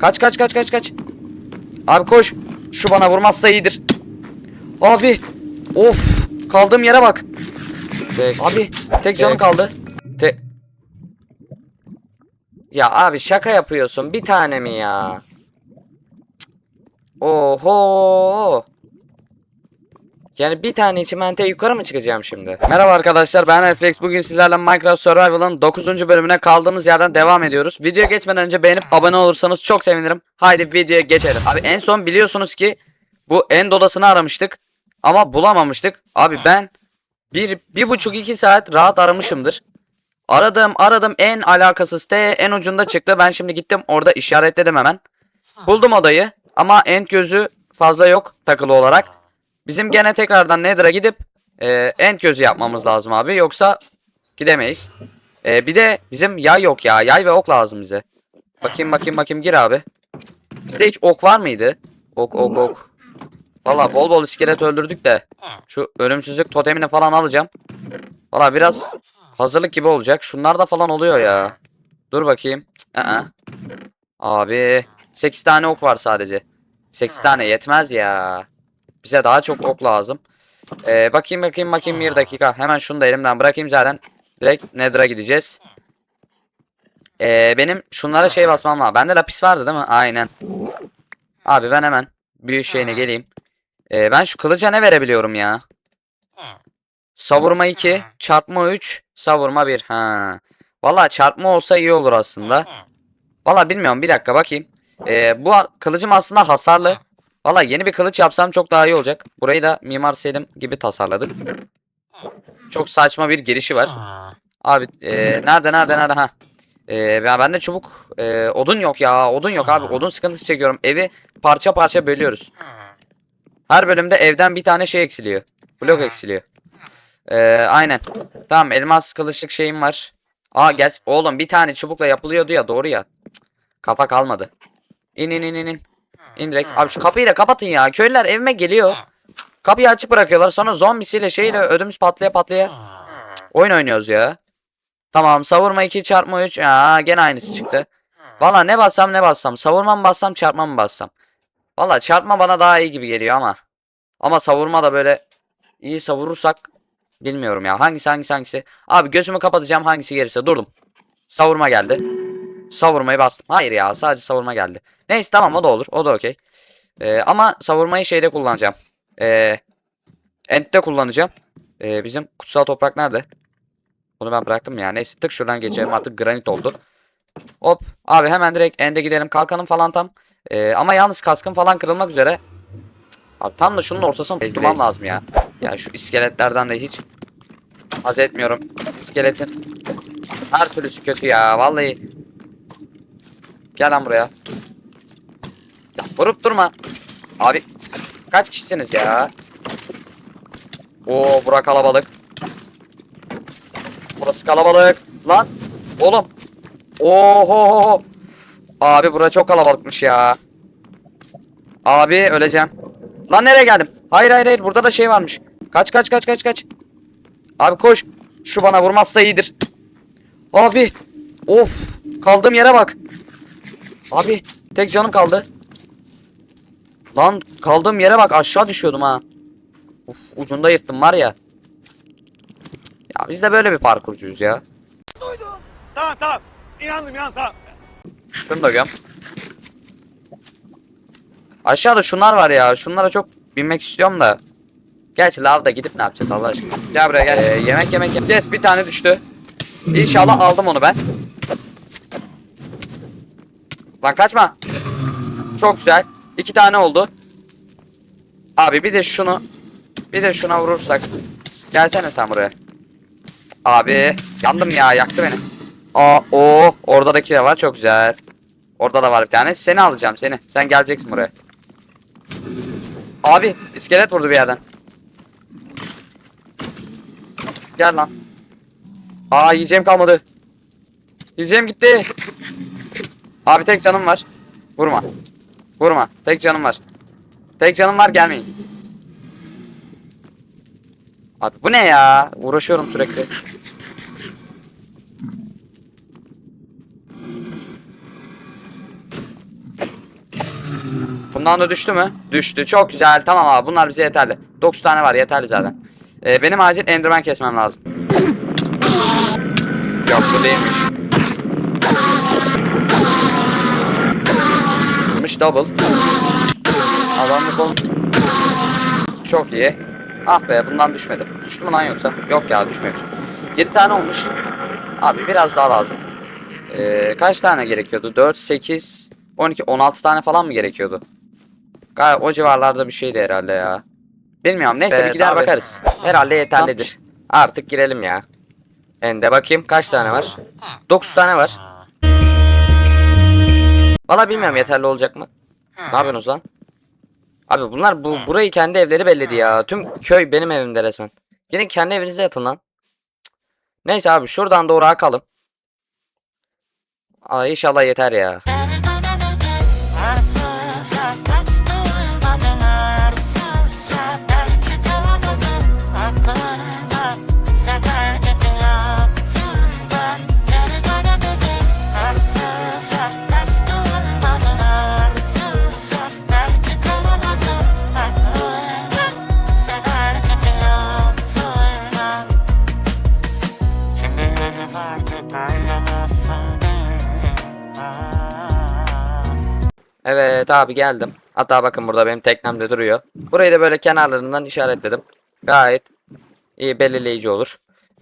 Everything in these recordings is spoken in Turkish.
Kaç kaç kaç kaç kaç. Abi koş. Şu bana vurmazsa iyidir. Abi. Of. Kaldığım yere bak. Abi tek canım kaldı. Te ya abi şaka yapıyorsun. Bir tane mi ya? Oho. Yani bir tane te yukarı mı çıkacağım şimdi? Merhaba arkadaşlar ben Reflex. Bugün sizlerle Minecraft Survival'ın 9. bölümüne kaldığımız yerden devam ediyoruz. Videoya geçmeden önce beğenip abone olursanız çok sevinirim. Haydi videoya geçelim. Abi en son biliyorsunuz ki bu end odasını aramıştık. Ama bulamamıştık. Abi ben bir, bir buçuk iki saat rahat aramışımdır. Aradım aradım en alakasız T en ucunda çıktı. Ben şimdi gittim orada işaretledim hemen. Buldum odayı ama end gözü fazla yok takılı olarak. Bizim gene tekrardan Nether'a gidip e, end gözü yapmamız lazım abi. Yoksa gidemeyiz. E, bir de bizim yay yok ya. Yay ve ok lazım bize. Bakayım bakayım bakayım gir abi. Bizde hiç ok var mıydı? Ok ok ok. Valla bol bol iskelet öldürdük de. Şu ölümsüzlük totemini falan alacağım. Valla biraz hazırlık gibi olacak. Şunlar da falan oluyor ya. Dur bakayım. I-ı. Abi 8 tane ok var sadece. 8 tane yetmez ya. Bize daha çok ok lazım. Ee, bakayım bakayım bakayım bir dakika. Hemen şunu da elimden bırakayım zaten. Direkt Nether'a gideceğiz. Ee, benim şunlara şey basmam lazım. Bende lapis vardı değil mi? Aynen. Abi ben hemen büyü şeyine geleyim. Ee, ben şu kılıca ne verebiliyorum ya? Savurma 2, çarpma 3, savurma 1. Ha. Valla çarpma olsa iyi olur aslında. Valla bilmiyorum bir dakika bakayım. Ee, bu kılıcım aslında hasarlı. Valla yeni bir kılıç yapsam çok daha iyi olacak. Burayı da Mimar Selim gibi tasarladık. Çok saçma bir girişi var. Abi e, nerede nerede nerede ha. E, ya bende çubuk e, odun yok ya odun yok abi odun sıkıntısı çekiyorum. Evi parça parça bölüyoruz. Her bölümde evden bir tane şey eksiliyor. Blok eksiliyor. E, aynen. Tamam elmas kılıçlık şeyim var. Aa gel oğlum bir tane çubukla yapılıyordu ya doğru ya. Kafa kalmadı. İn in in in in. Direkt. Abi şu kapıyı da kapatın ya. Köylüler evime geliyor. Kapıyı açık bırakıyorlar. Sonra zombisiyle şeyle ödümüz patlaya patlaya oyun oynuyoruz ya. Tamam savurma 2 çarpma 3. Aa gene aynısı çıktı. Valla ne bassam ne bassam. Savurma mı bassam çarpma mı bassam. Valla çarpma bana daha iyi gibi geliyor ama. Ama savurma da böyle iyi savurursak bilmiyorum ya. Hangisi hangisi hangisi. Abi gözümü kapatacağım hangisi gelirse durdum. Savurma geldi. Savurmayı bastım. Hayır ya sadece savurma geldi. Neyse tamam o da olur. O da okey. Ee, ama savurmayı şeyde kullanacağım. Ee, End'de kullanacağım. Ee, bizim kutsal toprak nerede? Onu ben bıraktım ya. Neyse tık şuradan geçelim artık granit oldu. Hop. Abi hemen direkt End'e gidelim. Kalkanım falan tam. Ee, ama yalnız kaskım falan kırılmak üzere. Abi tam da şunun ortasına durmam lazım ya. Ya şu iskeletlerden de hiç haz etmiyorum. İskeletin her türlüsü kötü ya. Vallahi Gel lan buraya. Ya vurup durma. Abi kaç kişisiniz ya? Oo bura kalabalık. Burası kalabalık. Lan oğlum. Oho. Abi bura çok kalabalıkmış ya. Abi öleceğim. Lan nereye geldim? Hayır hayır hayır burada da şey varmış. Kaç kaç kaç kaç kaç. Abi koş. Şu bana vurmazsa iyidir. Abi. Of. Kaldığım yere bak. Abi tek canım kaldı. Lan kaldığım yere bak aşağı düşüyordum ha. Uf, ucunda yırttım var ya. Ya biz de böyle bir parkurcuyuz ya. Tamam tamam. İnandım inandım tamam. Şunu da göm. Aşağıda şunlar var ya. Şunlara çok binmek istiyorum da. Gerçi lavda gidip ne yapacağız Allah aşkına. Gel buraya gel. Ee, yemek yemek. Yes bir tane düştü. İnşallah aldım onu ben. Lan kaçma. Çok güzel. İki tane oldu. Abi bir de şunu bir de şuna vurursak. Gelsene sen buraya. Abi yandım ya yaktı beni. Aa o oradaki de var çok güzel. Orada da var bir tane. Seni alacağım seni. Sen geleceksin buraya. Abi iskelet vurdu bir yerden. Gel lan. Aa yiyeceğim kalmadı. Yiyeceğim gitti. Abi tek canım var. Vurma. Vurma. Tek canım var. Tek canım var gelmeyin. Abi bu ne ya? Uğraşıyorum sürekli. Bundan da düştü mü? Düştü. Çok güzel. Tamam abi bunlar bize yeterli. 9 tane var yeterli zaten. Ee, benim acil enderman kesmem lazım. Yok bu değilmiş. Double. Adamlık ol. Çok iyi. Ah be bundan düşmedi. Düştü mü lan yoksa? Yok ya düşmemiş. 7 tane olmuş. Abi biraz daha lazım. Ee, kaç tane gerekiyordu? 4, 8, 12, 16 tane falan mı gerekiyordu? Galiba o civarlarda bir şeydi herhalde ya. Bilmiyorum neyse bir Evet, gider abi. bakarız. Herhalde yeterlidir. Artık girelim ya. Ende bakayım kaç tane var? 9 tane var. Valla bilmiyorum yeterli olacak mı? Ne yapıyorsunuz lan? Abi bunlar bu burayı kendi evleri belledi ya. Tüm köy benim evimde resmen. Yine kendi evinizde yatın lan. Neyse abi şuradan doğru akalım. Aa, inşallah yeter ya. Evet abi geldim. Hatta bakın burada benim teknem de duruyor. Burayı da böyle kenarlarından işaretledim. Gayet iyi belirleyici olur.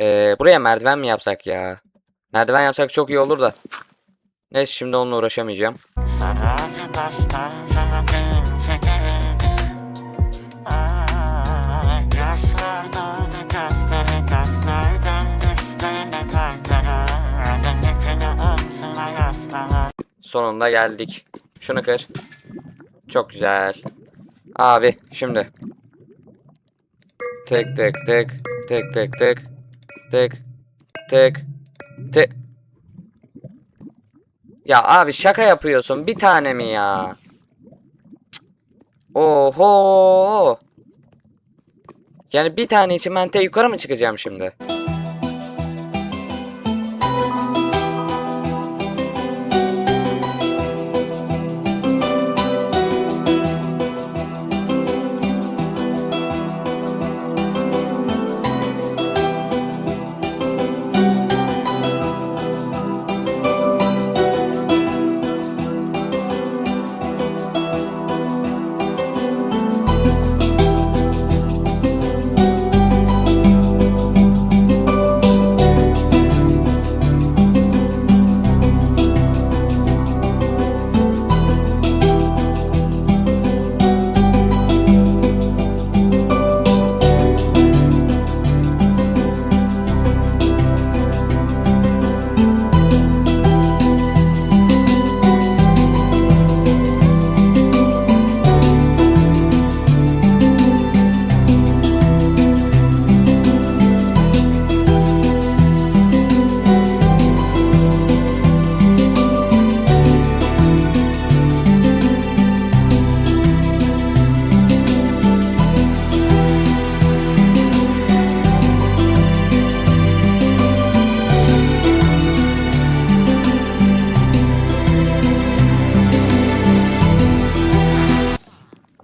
Ee, buraya merdiven mi yapsak ya? Merdiven yapsak çok iyi olur da. Neyse şimdi onunla uğraşamayacağım. Sarayı taştan sana şekerildi Sonunda geldik. Şunu kır. Çok güzel. Abi şimdi. Tık tık tık. Tık tık tık. Tık. Tık. Tık. Ya abi şaka yapıyorsun. Bir tane mi ya? Oho. Yani bir tane için ben te yukarı mı çıkacağım şimdi?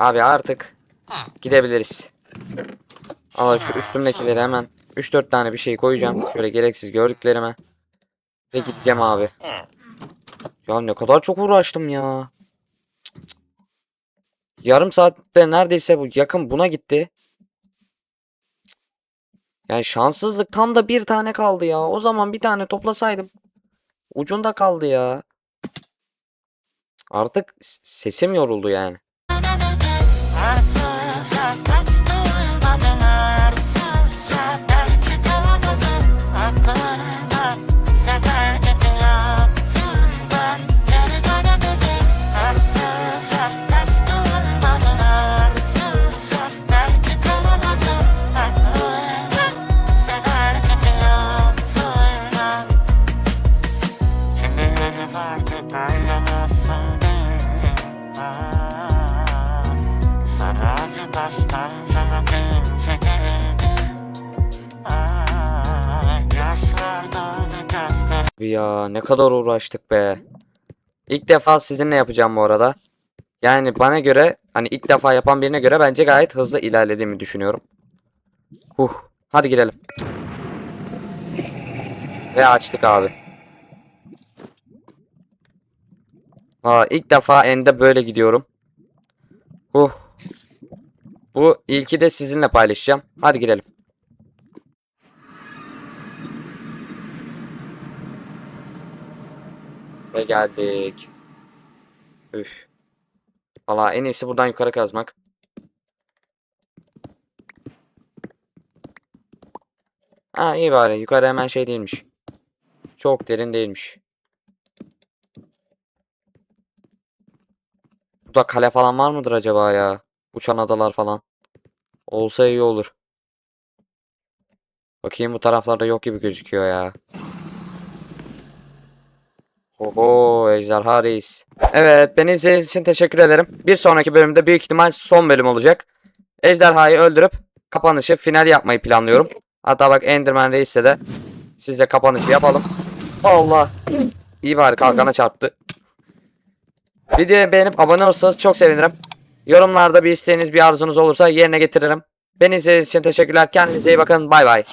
Abi artık gidebiliriz. Al şu üstümdekileri hemen 3-4 tane bir şey koyacağım. Şöyle gereksiz gördüklerime. Ve gideceğim abi. Ya ne kadar çok uğraştım ya. Yarım saatte neredeyse bu yakın buna gitti. Yani şanssızlık tam da bir tane kaldı ya. O zaman bir tane toplasaydım. Ucunda kaldı ya. Artık sesim yoruldu yani. I Ya ne kadar uğraştık be. İlk defa sizinle yapacağım bu arada. Yani bana göre hani ilk defa yapan birine göre bence gayet hızlı ilerlediğimi düşünüyorum. Huh. Hadi girelim. Ve açtık abi. Aa, ilk defa ende böyle gidiyorum. Huh. Bu ilki de sizinle paylaşacağım. Hadi girelim. Ve geldik. Üf. Valla en iyisi buradan yukarı kazmak. Ha iyi bari. Yukarı hemen şey değilmiş. Çok derin değilmiş. Burada kale falan var mıdır acaba ya? Uçan adalar falan. Olsa iyi olur. Bakayım bu taraflarda yok gibi gözüküyor ya. Oho Ejderha Reis. Evet beni izlediğiniz için teşekkür ederim. Bir sonraki bölümde büyük ihtimal son bölüm olacak. Ejderhayı öldürüp kapanışı final yapmayı planlıyorum. Hatta bak Enderman Reis'le de sizle kapanışı yapalım. Allah. İyi bari kalkana çarptı. Videoyu beğenip abone olursanız çok sevinirim. Yorumlarda bir isteğiniz bir arzunuz olursa yerine getiririm. Beni izlediğiniz için teşekkürler. Kendinize iyi bakın. Bay bay.